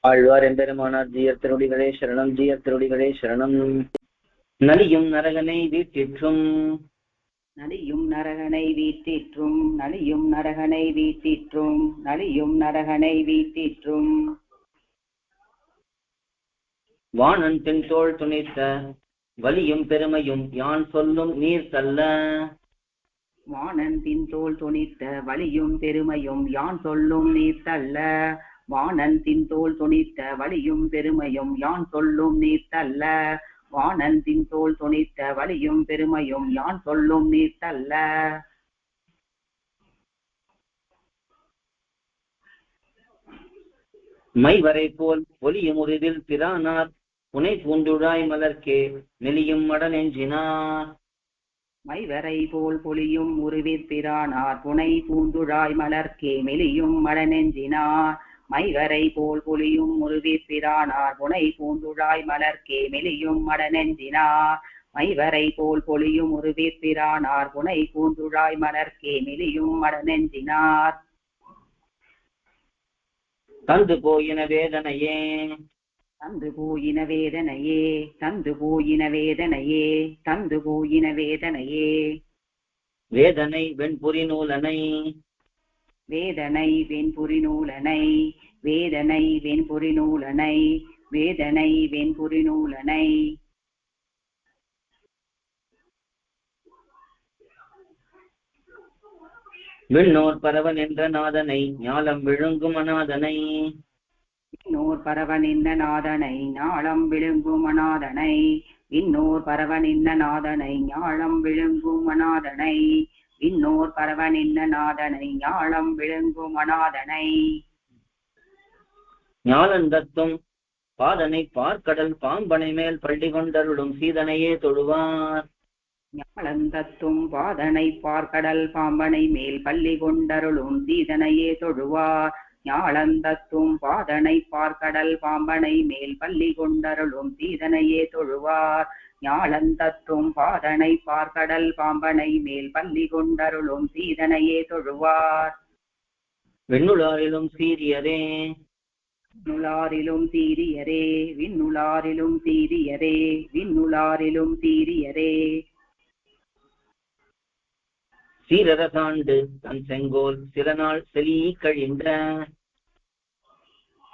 ஆழ்வார் எம்பெருமானார் ஜீயர் திருடிகளே சரணம் ஜீயர் திருடிகளே சரணம். நலியும் நரகனை வீட்டிற்றும். நலியும் நரகனை வீட்டிற்றும். நலியும் நரகனை வீட்டிற்றும். நலியும் நரகனை வீட்டிற்றும். வாணன் தென்தோள் துணைத்த வலியும் பெருமையும் யான் சொல்லும் நீர் தல்ல. வாணன் தின்தோள் துணித்த வலியும் பெருமையும் யான் சொல்லும் நீர்த்தல்ல வாணன் தின்தோள் துணித்த வலியும் பெருமையும் யான் சொல்லும் நீர்த்தல்ல? வாணன் தின்தோள் துணித்த வலியும் பெருமையும் யான் சொல்லும் நீர்த்தல்ல? மைவரை போல் ஒலியும் உருவில் பிரானார் புனை பூண்டுழாய் மலர்க்கே மெலியும் மடநெஞ்சினார் மைவரை போல் பொலியும் உருவிற்பிரானார் புனை பூந்துழாய் மலர்க்கே மெலியும் மடநெஞ்சினார் மைவரை போல் பொலியும் உருவிற்பிரானார் புனை பூந்துழாய் மலர்க்கே மெலியும் மடநெஞ்சினார் மைவரை போல் பொலியும் உருவிற்பிரானார் புனை பூந்துழாய் மலர்க்கே மெலியும் மடநெஞ்சினார். தந்து போயின வேதனையே. தந்து போயின வேதனையே. தந்து போயின வேதனையே. தந்து போயின வேதனையே. வேதனை வெண்புரி நூலனை வேதனை வெண்புரி நூலனை வேதனை வெண்புரி நூலனை வேதனை வெண்புரி நூலனை விண்ணோர் பரவன் என்ற நாதனை ஞாலம் விழுங்கும் அநாதனை. இன்னோர் பரவன் இன்ன நாதனை ஞாலம் விழுங்கும் அநாதனை. இன்னோர் பரவன் இன்ன நாதனை ஞாலம் விழுங்கும் அநாதனை. இன்னோர் பரவன் இன்ன நாதனை ஞாலம் விழுங்கும் அநாதனை. ஞாலந்தத்தும் பாதனை பார்க்கடல் பாம்பனை மேல் பள்ளி கொண்டருளும் சீதனையே தொழுவார். ஞாலந்தத்தும் பாதனை பார்க்கடல் பாம்பனை மேல் பள்ளி கொண்டருளும் சீதனையே தொழுவார். ஞாலந்தத்தும் பாதனை பார்க்கடல் பாம்பனை மேல் பள்ளி கொண்டருளும் சீதனையே தொழுவார். ஞாலந்தத்தும் பாதனை பார்க்கடல் பாம்பனை மேல் பள்ளி கொண்டருளும் சீதனையே தொழுவார். வெண்ணுளாரிலும் சீரியரே விண்ணுளாரிலும் சீரியரே விண்ணுளாரிலும் சீரியரே விண்ணுளாரிலும் சீரியரே சீரரசாண்டு தன் செங்கோல் சில நாள் செலி கழிந்த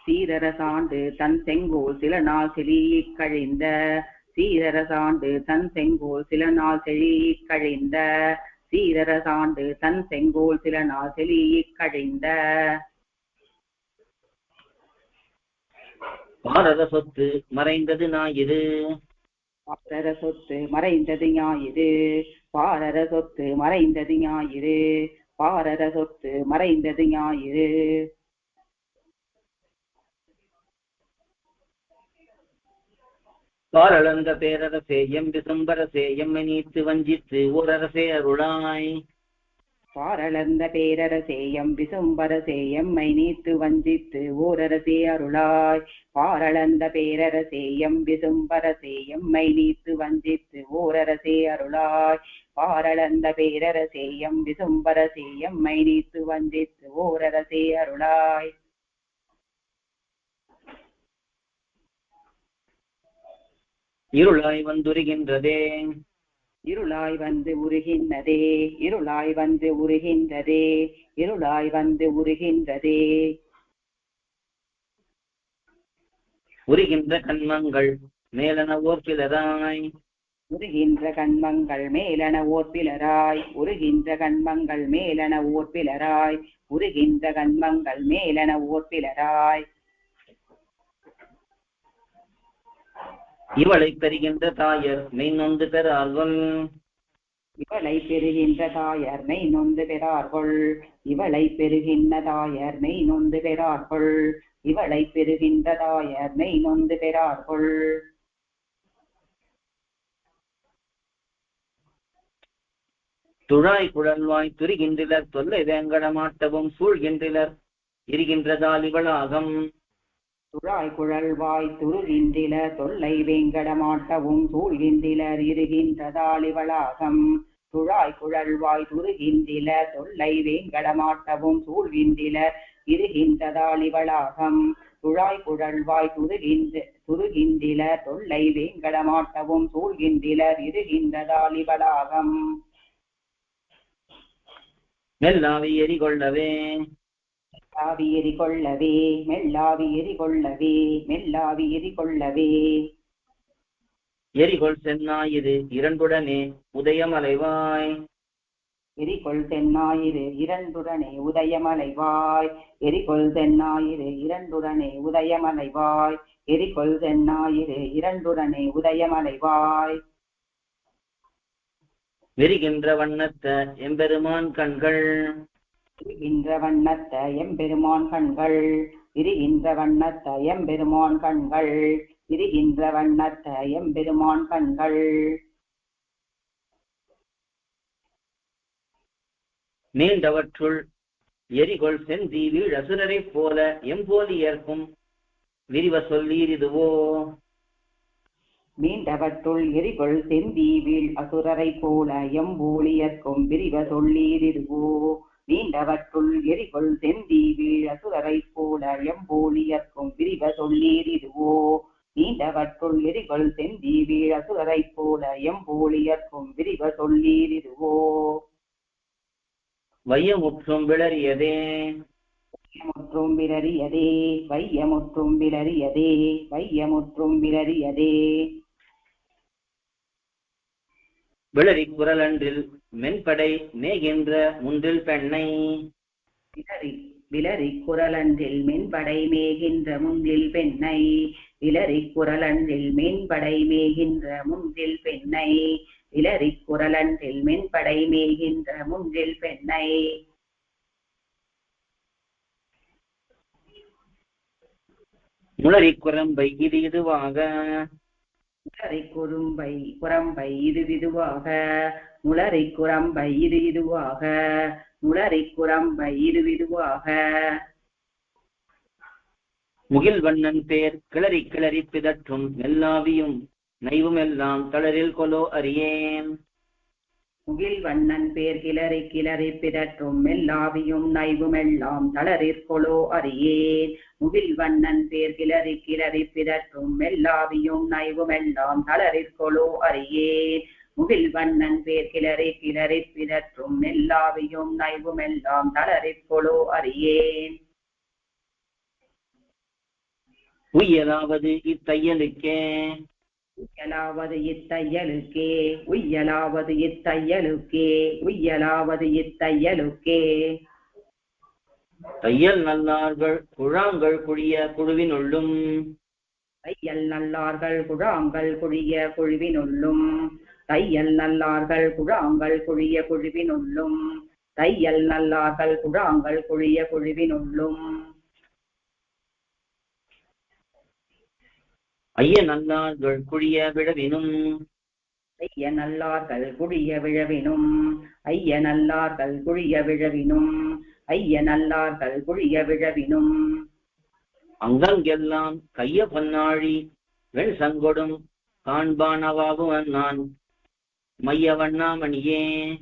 சீரரசாண்டு தன் செங்கோல் சில நாள் செழியிக் கழிந்த. சீரரசாண்டு தன் செங்கோல் சில நாள் செழியிக் கழிந்த. சீரரசாண்டு தன் செங்கோல் சில நாள் செழியிக் கழிந்த. பாரத சொத்து மறைந்தது ஞாயிறு. பாரர சொத்து மறைந்தது ஞாயிறு. பாரர சொத்து மறைந்தது ஞாயிறு. பாரர சொத்து மறைந்தது ஞாயிறு. பாரளந்த பேரரசே எம் விசம்பரசே எம்மை நீத்து வஞ்சித்து ஓரரசே அருளாய். பாரளந்த பேரரசேயம் விசும்பரசே எம்மை நீத்து வஞ்சித்து ஓரரசே அருளாய். பாரளந்த பேரரசேயம் விசும்பரசேயம் மை நீத்து வஞ்சித்து ஓரரசே அருளாய். பாரளந்த பேரரசேயம் விசும்பரசே எம்மை நீத்து வஞ்சித்து ஓரரசே அருளாய். இருளாய் வந்துருகின்றதே. இருளாய் வந்து உருகின்றதே. இருளாய் வந்து உருகின்றதே. இருளாய் வந்து உருகின்றதே. உருகின்ற கண்மங்கள் மேலன ஓர் பிலராய் உருகின்ற கண்மங்கள் மேலன ஓர்பிலராய் உருகின்ற கண்மங்கள் மேலன ஓர்பிலராய் உருகின்ற கண்மங்கள் மேலன ஓர்பிலராய் இவளை பெறுகின்ற தாயர் மெய் நொந்து பெறார்கள். இவளை பெறுகின்ற தாயர் மெய் நொந்து பெறார்கள். இவளை பெறுகின்ற தாயர் மெய் நொந்து பெறார்கள். இவளை பெறுகின்ற தாயர் மெய் நொந்து பெறார்கள். துழாய் குழல்வாய் துரிகின்றனர் தொல்லை வேங்கடமாட்டவும் சூழ்கின்றனர். இருகின்றதால் இவளாகம் துழாய் குழல்வாய் துருகின்றில தொல்லை வேங்கடமாட்டவும் சூழ்கின்றிலர் இருகின்றதாளிவளாகம் துழாய் குழல்வாய் துருகின்றில தொல்லை வேங்கடமாட்டவும் சூழ்கின்றிலர் இருகின்றதாளிவளாகம் துழாய் குழல்வாய் துருகின்ற துருகின்றில தொல்லை வேங்கடமாட்டவும் சூழ்கின்றிலர் இருகின்றதாளிவளாகம் எரிகொள்ளவே மெல்லாவி எரி கொள்ளவே மெல்லாவி எரி கொள்ளவே மெல்லாவி எரி கொள்ளவே எரிகொள் சென்னாயிரு இரண்டுடனே உதயமலைவாய். எரிகொள் தென்னாயிரு இரண்டுடனே உதயமலைவாய். எரிகொள் தென்னாயிரு இரண்டுடனே உதயமலைவாய். எரிகொள் தென்னாயிரு இரண்டுடனே உதயமலைவாய். விரிகின்ற வண்ணத்த எம்பெருமான் கண்கள். விரிகின்ற வண்ணத்த எம்பெருமான் கண்கள். விரிகின்ற வண்ணத்த எம்பெருமான் கண்கள். விரிகின்ற வண்ணத்த எம்பெருமான் கண்கள். நீண்டவற்றுள் எரிகொள் செந்தி வீழ் அசுரரைப் போல எம்போலி ஏற்கும். விரிவ சொல்லீரிதுவோ மீண்டவற்றுள் எரிகொள் செந்தி வீழ் அசுரரைப் போல எம்பூலியர்க்கும் விரிவ சொல்லீரிதுவோ மீண்டவற்றுள் எரிகொள் செந்தி வீழ் அசுரரைப் போல எம்பூலியர்க்கும் விரிவ சொல்லீரிதுவோ நீண்டவற்றுள் எரிகொள் செந்தி வீழ் அசுரரைப் போல எம்பூலியர்க்கும் விரிவ சொல்லீரிதுவோ வையமுற்றும் விளறியதே. வையமுற்றும் விளறியதே. வையமுற்றும் விளறியதே. வையமுற்றும் விளறியதே. விளரி குரலன்றில் மென்படை மேகின்ற முன்றில் பெண்ணை. விளரி விளரி குரலன்றில் மென்படை மேகின்ற முன்றில் பெண்ணை. விளரி குரலன்றில் மென்படை மேகின்ற முன்றில் பெண்ணை. விளரி குரலன்றில் மென்படை மேகின்ற முன்றில் பெண்ணை. முளரி குரம்பை இது இதுவாக முளரை குறும்பை குரம்பை இது விதுவாக. முளரை குரம்பை இது இதுவாக முளரை குரம்பை இது விதுவாக. முகில் வண்ணன் பேர் கிளறி கிளறி பிதற்றும் மெல்லாவியும் நைவும் எல்லாம் தளரில் கொலோ அறியேன். முகில் வண்ணன் பேர் கிளறி கிளறி பிறற்றும் மெல்லாவியும் நைவுமெல்லாம் தளரிற்கொளோ அறியேன். முகில் வண்ணன் பேர் கிளறி கிளறி பிறற்றும் மெல்லாவியும் நைவுமெல்லாம் தளரிற்கொளோ அறியேன். முகில் வண்ணன் பேர் கிளறி கிளறி பிறற்றும் மெல்லாவியும் நைவுமெல்லாம் தளரிற்கொளோ அறியேன். உயராவது இத்தையலுக்கே. உய்யலாவது இத்தையலுக்கே உய்யலாவது இத்தையலுக்கே உய்யலாவது இத்தையலுக்கே. தையல் நல்லார்கள் குழாங்கள் குழிய குழுவினுள்ளும். தையல் நல்லார்கள் குழாங்கள் குழிய குழுவினுள்ளும். தையல் நல்லார்கள் குழாங்கள் குழிய குழுவினுள்ளும். தையல் நல்லார்கள் குழாங்கள் குழிய குழுவினுள்ளும். ஐய நல்லார்கள் குழிய விழவினும். ஐய நல்லார்கள் குழிய விழவினும். ஐய நல்லார்கள் குழிய விழவினும். ஐய நல்லார்கள் குழிய விழவினும். அங்கங்கெல்லாம் கைய பொன்னாழி வெண் சங்கொடும் காண்பானவாகுவன் நான். மைய வண்ணாமணியே.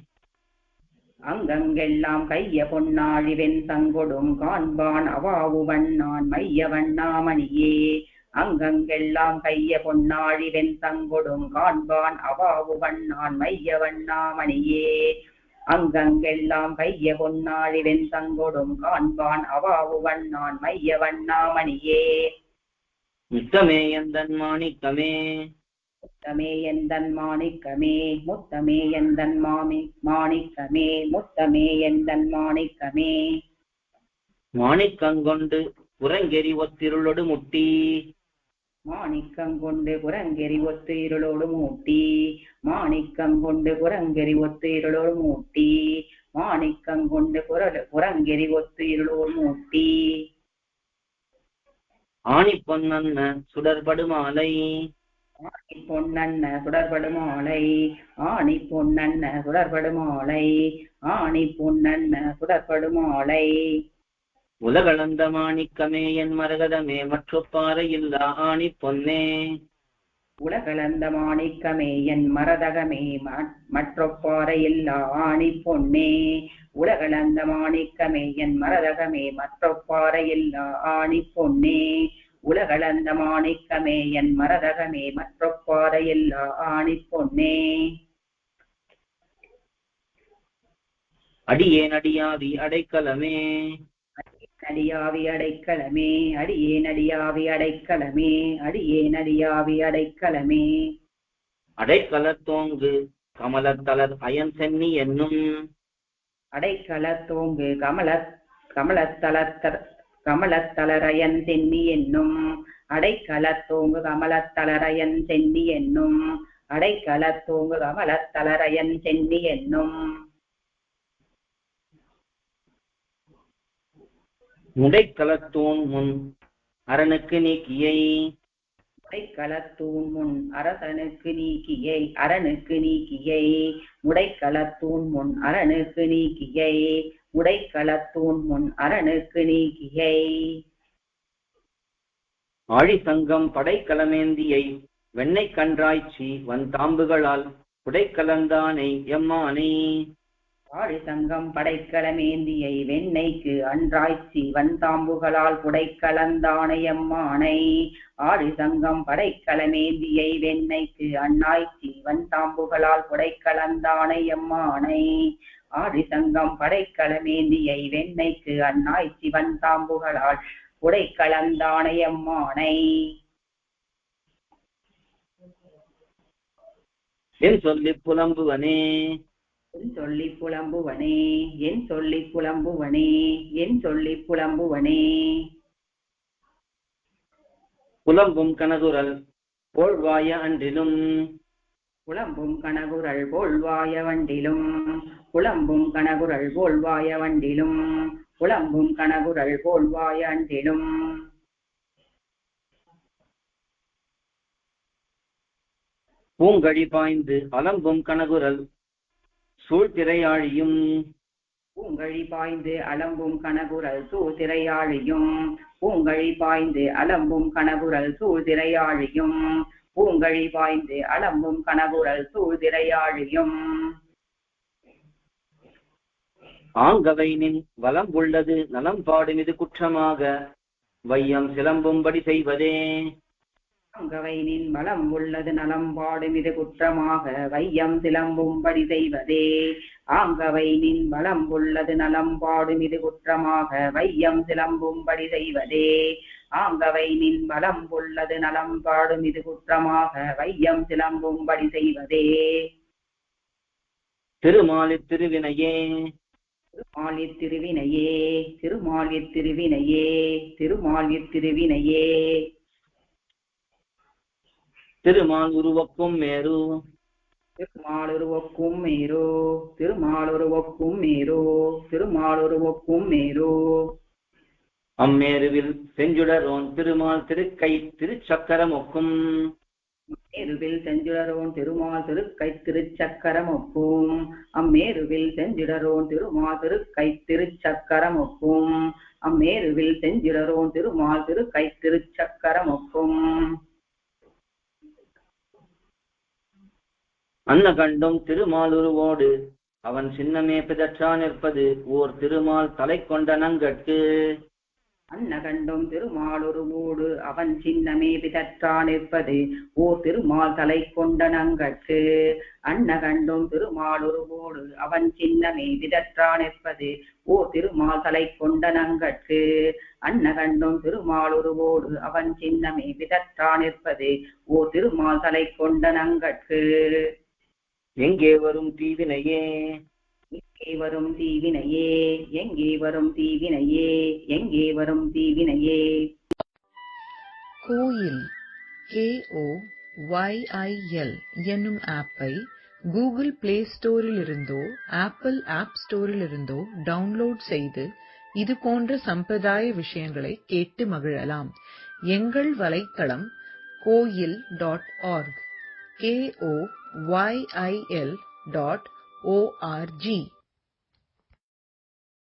அங்கங்கெல்லாம் கைய பொன்னாழி வெண் சங்கொடும் காண்பான் அவாவுவன் நான். மைய வண்ணாமணியே. அங்கங்கெல்லாம் கைய பொன்னாழி வெண் சங்கொடும் காண்பான் அவாவுவன் நான் மைய வண்ணாமணியே அங்கங்கெல்லாம் கைய பொன்னாழி வெண் சங்கொடும் காண்பான் அவாவுவன் நான் மைய வண்ணாமணியே முத்தமே எந்தன் மாணிக்கமே. முத்தமே எந்தன் மாணிக்கமே. முத்தமே எந்தன் மாமி மாணிக்கமே. முத்தமே எந்தன் மாணிக்கமே. மாணிக்கங்கொண்டு புறங்கெறி ஒத்திருளொடு முட்டி. மாணிக்கம் கொண்டு புறங்கெறி ஒத்து இருளோடு மூட்டி. மாணிக்கம் கொண்டு புறங்கெறி ஒத்து இருளோடு மூட்டி. மாணிக்கம் கொண்டு புரள் புறங்கெறி ஒத்து இருளோடு மூட்டி. ஆணி பொன்னன்ன சுடர்படுமாலை ஆணி பொன்னன்ன சுடர்படுமாலை ஆணி பொன்னன்ன சுடர்படுமாலை ஆணி பொன்னன்ன சுடர்படுமாலை உலகளந்த மாணிக்கமே என் மரகதமே மற்றொப்பாறை இல்லா ஆணி பொன்னே. உலகளந்த மாணிக்கமே என் மரதகமே மற்றொப்பாறை இல்லா ஆணி பொன்னே. உலகளந்த மாணிக்கமே என் மரதகமே மற்றொப்பாறையில்லா ஆணி பொன்னே. உலகளந்த மாணிக்கமே என் மரதகமே மற்றொப்பாறையில்லா ஆணி பொன்னே. அடியேன் அடியாவி அடைக்கலமே. அடியாவி அடைக்கலமே அடியே நடியாவி அடைக்கலமே அடியே நடியாவி அடைக்கலமே அடைக்கலத்தோங்கு கமலத்தலர் அயன் சென்னி என்னும். அடைக்கல தோங்கு கமல கமலத்தலத்தர் கமலத்தலரயன் சென்னி என்னும். அடைக்கல தோங்கு கமலத்தலரயன் சென்னி என்னும். அடைக்கல தோங்கு கமலத்தலரயன் சென்னி என்னும். முடைக்கலத்தோன் முன் அரணுக்கு நீக்கியை. முடைக்களத்தூண் முன் அரசனுக்கு நீக்கியை அரணுக்கு நீக்கியை. முடைக்களத்தூண் முன் அரணுக்கு நீக்கியை முடைக்களத்தூண் முன் அரணுக்கு நீக்கியை. ஆழி சங்கம் படைக்கலமேந்தியை வெண்ணை கன்றாய்ச்சி வந்தாம்புகளால் புடைக்கலந்தானை எம்மானை. ஆழி சங்கம் படைக்கலமேந்தியை வெண்ணெய்க்கு அன்றாய்ச்சி வந்தாம்புகளால் புடைக்கலந்தானையம்மானை. ஆரிசங்கம் சங்கம் படைக்கலமேந்தியை வெண்ணெய்க்கு அண்ணாய்ச்சி வந்தாம்புகளால் புடைக்கலந்தானையம்மானை. ஆரிசங்கம் சங்கம் படைக்கலமேந்தியை வெண்ணெய்க்கு அண்ணாய்ச்சி வந்தாம்புகளால் புடைக்கலந்தானையம்மானை. என் சொல்லி புலம்புவனே. என் சொல்லி புலம்புவனே என் சொல்லி புலம்புவனே என் சொல்லி புலம்புவனே. புலம்பும் கனகுரல் போழ்வாய அன்றிலும். புலம்பும் கனகுரல் போல்வாய வண்டிலும். புலம்பும் கனகுரல் போல்வாய வண்டிலும். புலம்பும் கனகுரல் போல்வாய அன்றிலும். பூங்கழி பாய்ந்து அலம்பும் கனகுரல் சூழ்திரையாழியும். பூங்கழி பாய்ந்து அலம்பும் கனகுரல் சூழ்திரையாழியும். பூங்கழி பாய்ந்து அலம்பும் கனகுரல் சூழ்திரையாழியும். பூங்கழி பாய்ந்து அலம்பும் கனகுரல் சூழ்திரையாழியும். ஆங்கவை நின் வலம் உள்ளது நலம் பாடுமிது குற்றமாக. வையம் சிலம்பும்படி செய்வதே. அங்கவை நின் பலம் உள்ளது நலம் பாடும் இது குற்றமாக வையம் சிலம்பும்படி செய்வதே. ஆங்கவை நின் பலம் உள்ளது நலம் பாடும் இது குற்றமாக வையம் சிலம்பும்படி செய்வதே. ஆங்கவை நின் பலம் உள்ளது நலம் பாடும் இது குற்றமாக வையம் சிலம்பும்படி செய்வதே. திருமாலித் திருவினையே. திருமாலித் திருவினையே திருமாலித் திருவினையே திருமாலித் திருவினையே. திருமால் உருவக்கும் மேரு. திருமாலுருவக்கும் மேரோ. திருமாலுருவக்கும் மேரோ. திருமாலுருவக்கும் மேரோ. அம்மேருவில் செஞ்சுடரோன் திருமால் திருக்கை திருச்சக்கரமொக்கும். மேருவில் செஞ்சுடரோன் திருமால் திருக்கை திருச்சக்கரமொக்கும். அம்மேருவில் செஞ்சிடரோன் திருமால் திருக்கை திருச்சக்கரமொக்கும். அம்மேருவில் செஞ்சிடரோன் திருமால் திருக்கை திருச்சக்கரமொக்கும். அன்ன கண்டும் திருமாலுருவோடு. அவன் சின்னமே பிதற்றா நிற்பது ஓர் திருமால் தலை கொண்ட நங்கட்கு. அன்னகண்டும் திருமாலுருவோடு அவன் சின்னமே பிதற்றா நிற்பது ஓ திருமால் தலை கொண்ட நங்கட்கு. அன்னகண்டும் திருமாலுருவோடு அவன் சின்னமே பிதற்றா நிற்பது ஓ திருமால் தலை கொண்ட நங்கட்கு. அன்னகண்டும் திருமாலுருவோடு அவன் சின்னமே பிதற்றா நிற்பது ஓ திருமால் தலை கொண்ட நங்கட்கு. எங்கே வரும் தீவினையே? எங்கே வரும் தீவினையே? எங்கே வரும் தீவினையே? எங்கே வரும் தீவினையே? கோயில் கேஓ ஒய்ஐஎல் என்னும் ஆப்பை கூகுள் பிளே ஸ்டோரிலிருந்தோ ஆப்பிள் ஆப் ஸ்டோரிலிருந்தோ டவுன்லோட் செய்து இது போன்ற சம்பிரதாய விஷயங்களை கேட்டு மகிழலாம். எங்கள் வலைத்தளம் Koyil dot org KO YIL dot ORG